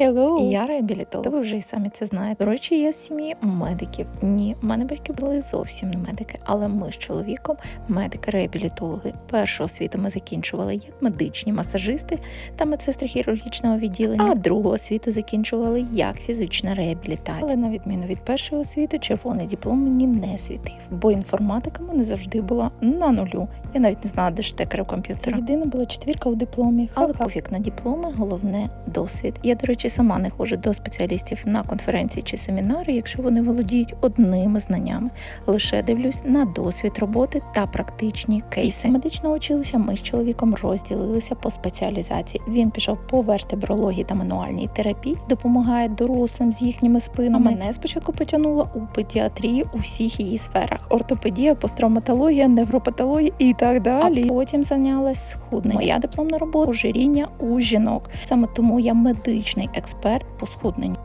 Hello. І я реабілітолог. Та ви вже й самі це знаєте. До речі, я з сім'ї медиків. Ні, в мене батьки були зовсім не медики, але ми з чоловіком медики-реабілітологи. Першу освіту ми закінчували як медичні масажисти та медсестри хірургічного відділення, а другу освіту закінчували як фізична реабілітація. Але на відміну від першої освіти, червоний диплом мені не світив, бо інформатика мене завжди була на нулю. Я навіть не знала, де в комп'ютера. Єдина була четвірка у дипломі, але пофіг на дипломи, головне досвід. Я, до речі, сама не ходжу до спеціалістів на конференції чи семінари, якщо вони володіють одними знаннями. Лише дивлюсь на досвід роботи та практичні кейси. Медичного училища ми з чоловіком розділилися по спеціалізації. Він пішов по вертебрології та мануальній терапії, допомагає дорослим з їхніми спинами. Мене спочатку потягнуло у педіатрії у всіх її сферах: ортопедія, постравматологія, невропатологія і так далі. А потім зайнялась схудненням. Моя дипломна робота ожиріння у жінок. Саме тому я медичний експерт по схудненню.